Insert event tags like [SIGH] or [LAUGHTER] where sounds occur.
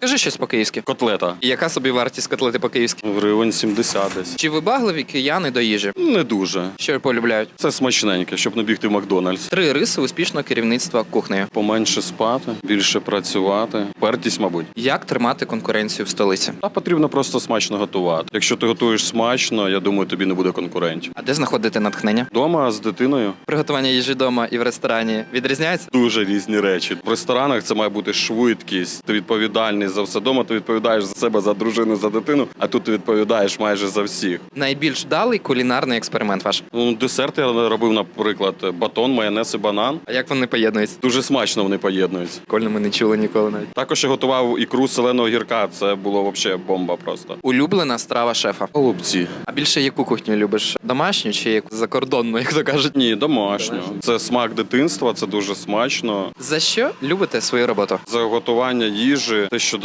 Кажи щось по-київськи. Котлета. Яка собі вартість котлети по-київськи? Гривень 70 десь. Чи вибагливі кияни до їжі? Не дуже. Що полюбляють? Це смачненьке, щоб не бігти в Макдональдс. Три риси успішного керівництва кухнею. Поменше спати, більше працювати. Пертість, мабуть. Як тримати конкуренцію в столиці? А потрібно просто смачно готувати. Якщо ти готуєш смачно, я думаю, тобі не буде конкурентів. А де знаходити натхнення? Дома з дитиною Приготування їжі вдома і в ресторані відрізняється? дуже різні речі. В ресторанах це має бути швидкість. Ти відповідальний за все. Дома ти відповідаєш за себе, за дружину, за дитину, а тут ти відповідаєш майже за всіх. Найбільш вдалий кулінарний експеримент ваш. Ну, десерт я робив, наприклад, батон, майонез і банан. А як вони поєднуються? Дуже смачно вони поєднуються. Кольно ми не чули ніколи навіть. Також я готував ікру з зеленого гірка. Це було взагалі бомба просто. Улюблена страва шефа. Голубці. А більше яку кухню любиш? Домашню чи яку закордонну, [LAUGHS] як то кажуть? Ні, домашню. Домашню. Це смак дитинства, це дуже смачно. За що любите свою роботу? За готування їжі, те, що